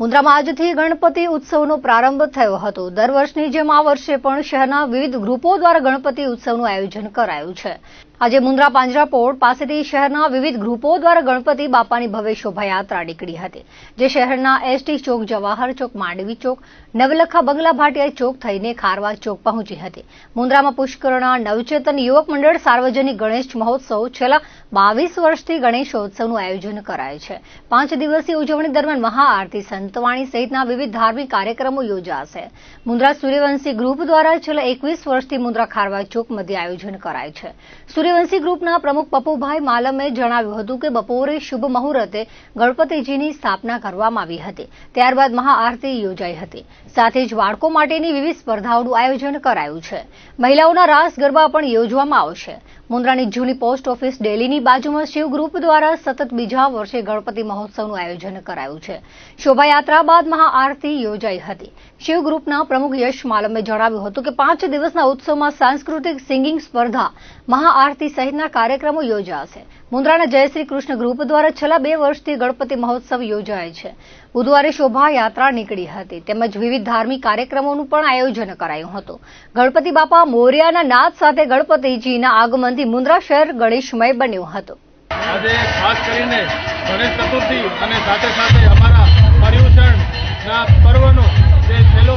મુન્દ્રામાં આજથી ગણપતિ ઉત્સવનો પ્રારંભ થયો હતો. દર વર્ષની જેમ આ વર્ષે પણ શહેરના વિવિધ ગ્રુપો દ્વારા ગણપતિ ઉત્સવનું આયોજન કરાયું છે. આજે મુન્દ્રા પાંજરાપોળ પાસેથી શહેરના વિવિધ ગ્રુપો દ્વારા ગણપતિ બાપાની ભવ્ય શોભાયાત્રા નીકળી હતી, જે શહેરના એસટી ચોક, જવાહર ચોક, માંડવી ચોક, નવલખા બંગલા ભાટિયા ચોક થઈને ખારવા ચોક પહોંચી હતી. મુન્દ્રામાં પુષ્કરણા, નવચેતન યુવક મંડળ, સાર્વજનિક ગણેશ મહોત્સવ છેલ્લા બાવીસ વર્ષથી ગણેશોત્સવનું આયોજન કરાય છે. પાંચ દિવસીય ઉજવણી દરમિયાન મહાઆરતી સંતવાણી સહિતના વિવિધ ધાર્મિક કાર્યક્રમો યોજાશે. મુન્દ્રા સૂર્યવંશી ગ્રુપ દ્વારા છેલ્લા એકવીસ વર્ષથી મુન્દ્રા ખારવા ચોક મધ્ય આયોજન કરાય છે. સૂર્યવંશી ગ્રુપના પ્રમુખ પપુભાઈ માલમે જણાવ્યું હતું કે બપોરે શુભ મુહૂર્તે ગણપતિજીની સ્થાપના કરવામાં આવી હતી. ત્યારબાદ મહાઆરતી યોજાઈ હતી. સાથે જ બાળકો માટેની વિવિધ સ્પર્ધાઓનું આયોજન કરાયું છે. મહિલાઓના રાસ ગરબા પણ યોજવામાં આવશે. મુન્દ્રાની જૂની પોસ્ટ ઓફિસ ડેલીની બાજુમાં શિવ ગ્રુપ દ્વારા સતત બીજા વર્ષે ગણપતિ મહોત્સવનું આયોજન કરાયું છે. શોભાયાત્રા બાદ મહાઆરતી યોજાઈ હતી. શિવ ગ્રુપના પ્રમુખ યશ માલમે જણાવ્યું હતું કે પાંચ દિવસના ઉત્સવમાં સાંસ્કૃતિક સિંગિંગ સ્પર્ધા, મહાઆરતી સહિતના કાર્યક્રમો યોજાશે મુન્દ્રાના જયશ્રી કૃષ્ણ ગ્રુપ દ્વારા છેલ્લા બે વર્ષથી ગણપતિ મહોત્સવ યોજાય છે. બુધવારે શોભાયાત્રા નીકળી હતી. તેમજ વિવિધ ધાર્મિક કાર્યક્રમોનું પણ આયોજન કરાયું હતું. ગણપતિ બાપા મોર્યાના નાદ સાથે ગણપતિજીના આગમનથી મુન્દ્રા શહેર ગણેશમય બન્યું હતું. આજે ખાસ કરીને ગણેશ ચતુર્થી અને સાથે સાથે અમારા પર્યુષણના પર્વનો જે છેલ્લો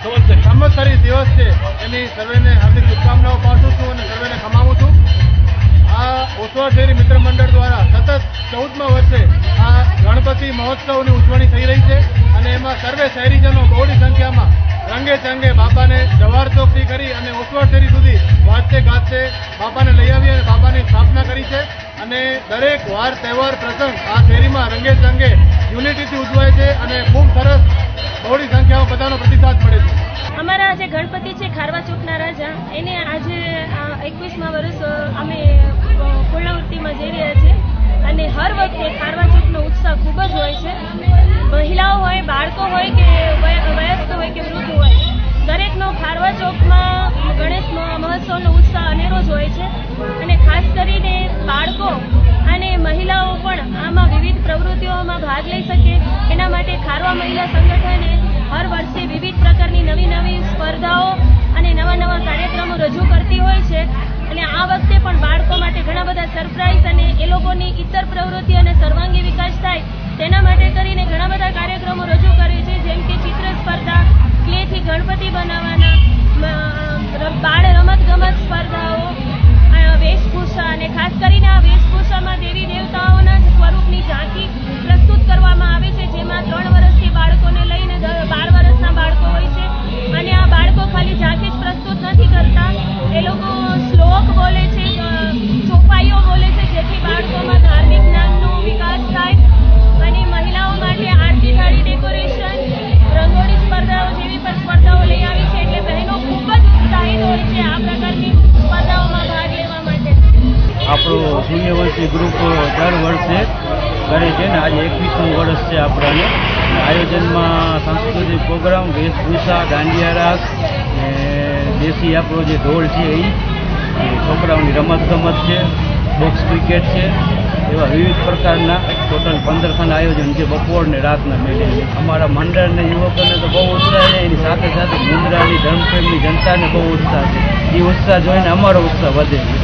સંવત્સરી દિવસ છે, એની સર્વેને હાર્દિક શુભકામનાઓ પાઠવું છું અને સર્વેને ખમાવું છું. આ ઓસવા શેરી મિત્ર મંડળ દ્વારા સતત ચૌદમા વર્ષે આ ગણપતિ મહોત્સવની ઉજવણી થઈ રહી છે અને એમાં સર્વે શહેરીજનો બહોળી સંખ્યામાં રંગે ચંગે બાપાને જવાહર ચોકથી કરી અને ઓસવા શેરી સુધી વાંચતે ગાજતે બાપાને લઈ આવી અને બાપાની સ્થાપના કરી છે. અને દરેક વાર, તહેવાર, પ્રસંગ આ શેરીમાં રંગે ચંગે યુનિટીથી ઉજવાય છે અને ખૂબ સરસ બહોળી સંખ્યામાં બધાનો પ્રતિસાદ મળે છે. અમારા જે ગણપતિ છે, ખારવા ચોકના રાજા, એને આજે એકવીસમાં વર્ષ અમે પૂર્ણાવૃત્તિમાં જઈ રહ્યા છીએ અને હર વખતે ખારવા ચોકનો ઉત્સાહ ખૂબ જ હોય છે. મહિલાઓ હોય, બાળકો હોય કે વય- વયસ્ક હોય કે વૃદ્ધ હોય. ભાગ લઈ શકે. એના માટે ખારવા મહિલા સંગઠને હર વર્ષે વિવિધ પ્રકારની નવી નવી સ્પર્ધાઓ અને નવા નવા કાર્યક્રમો રજૂ કરતી હોય છે. અને આ વખતે પણ બાળકો માટે ઘણા બધા સરપ્રાઇઝ અને એ લોકોની ઇતર પ્રવૃત્તિ અને સર્વાંગી વિકાસ થાય તેના માટે કરીને ઘણા બધા કાર્યક્રમો રજૂ કરે છે. જેમ કે ચિત્ર સ્પર્ધા આપણું શૂન્યવંશી ગ્રુપ દર વર્ષે કરે છે ને આજે એકવીસમું વર્ષ છે આપણાને. આયોજનમાં સાંસ્કૃતિક પ્રોગ્રામ, વેશભૂષા દાંડિયા રાસ ને દેશી આપણો જે ઢોળ છે એ છોકરાઓની રમત ગમત છે બોક્સ ક્રિકેટ છે, એવા વિવિધ પ્રકારના ટોટલ પંદર ખાના આયોજન છે બપોર ને રાતના મેળે. અમારા મંડળ ને યુવકોને તો બહુ ઉત્સાહ છે, એની સાથે સાથે મુંદ્રાની ધર્મપ્રેમની જનતાને બહુ ઉત્સાહ છે. એ ઉત્સાહ જોઈને અમારો ઉત્સાહ વધે છે.